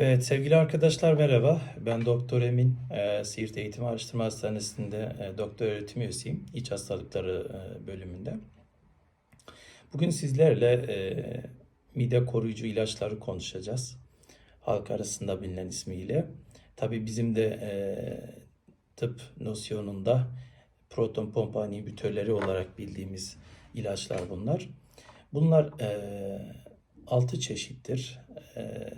Evet sevgili arkadaşlar merhaba. Ben Doktor Emin. Ee, Siirt Eğitim Araştırma Hastanesi'nde e, doktor öğretim üyesiyim. İç hastalıkları e, bölümünde. Bugün sizlerle e, mide koruyucu ilaçları konuşacağız. Halk arasında bilinen ismiyle. Tabii bizim de e, tıp nosyonunda proton pompa inhibitörleri olarak bildiğimiz ilaçlar bunlar. Bunlar e, 6 çeşittir. E,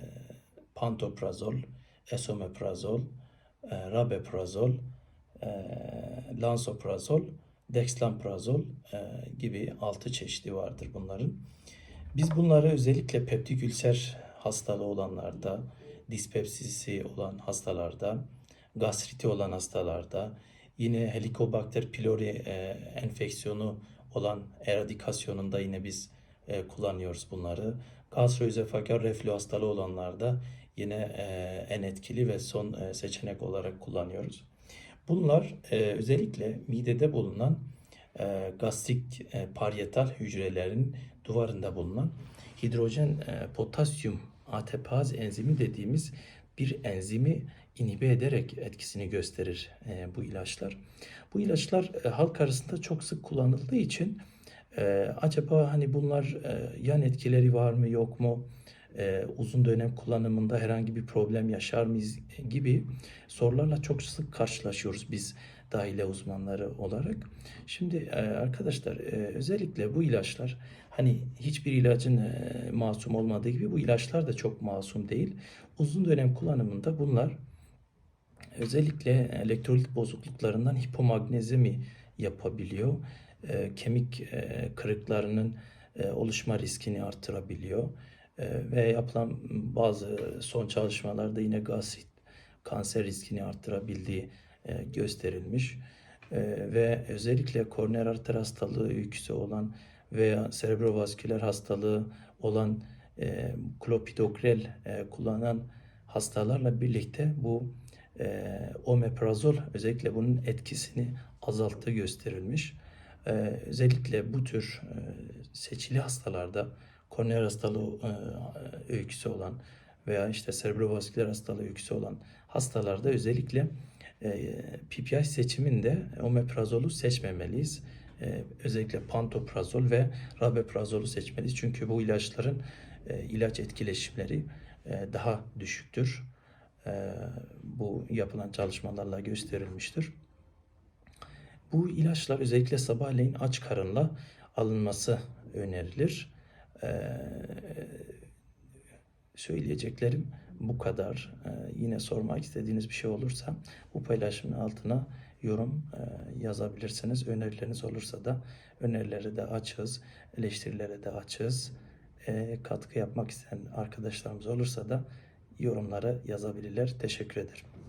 pantoprazol, esomeprazol, e, rabeprazol, e, lansoprazol, dexlansoprazol e, gibi 6 çeşidi vardır bunların. Biz bunları özellikle peptik ülser hastalığı olanlarda, dispepsisi olan hastalarda, gastriti olan hastalarda, yine Helicobacter pylori enfeksiyonu olan eradikasyonunda yine biz kullanıyoruz bunları. Gastroözofagel reflü hastalığı olanlarda yine e, en etkili ve son e, seçenek olarak kullanıyoruz. Bunlar e, özellikle midede bulunan gastrik parietal hücrelerin duvarında bulunan hidrojen potasyum ATPaz enzimi dediğimiz bir enzimi inhibe ederek etkisini gösterir bu ilaçlar. Bu ilaçlar halk arasında çok sık kullanıldığı için acaba hani bunlar yan etkileri var mı yok mu? E, uzun dönem kullanımında herhangi bir problem yaşar mıyız gibi sorularla çok sık karşılaşıyoruz biz dahile uzmanları olarak. Şimdi e, arkadaşlar e, özellikle bu ilaçlar hani hiçbir ilacın e, masum olmadığı gibi bu ilaçlar da çok masum değil. Uzun dönem kullanımında bunlar özellikle elektrolit bozukluklarından hipomagnezyemi yapabiliyor. E, kemik e, kırıklarının e, oluşma riskini artırabiliyor. E, ve yapılan bazı son çalışmalarda yine gastrit kanser riskini arttırabildiği e, gösterilmiş. E, ve özellikle koroner arter hastalığı öyküsü olan veya serebrovasküler hastalığı olan klopidogrel kullanan hastalarla birlikte bu omeprazol özellikle bunun etkisini azalttığı gösterilmiş. Özellikle bu tür seçili hastalarda koroner hastalığı e, öyküsü olan veya işte serebrovasküler hastalığı öyküsü olan hastalarda özellikle e, PPI seçiminde omeprazolu seçmemeliyiz. E, özellikle pantoprazol ve rabeprazolu seçmeliyiz. Çünkü bu ilaçların e, ilaç etkileşimleri e, daha düşüktür. E, bu yapılan çalışmalarla gösterilmiştir. Bu ilaçlar özellikle sabahleyin aç karınla alınması önerilir. Ee, söyleyeceklerim bu kadar. Ee, yine sormak istediğiniz bir şey olursa bu paylaşımın altına yorum e, yazabilirsiniz. Önerileriniz olursa da önerileri de açız, eleştirilere de açız. E, katkı yapmak isteyen arkadaşlarımız olursa da yorumlara yazabilirler. Teşekkür ederim.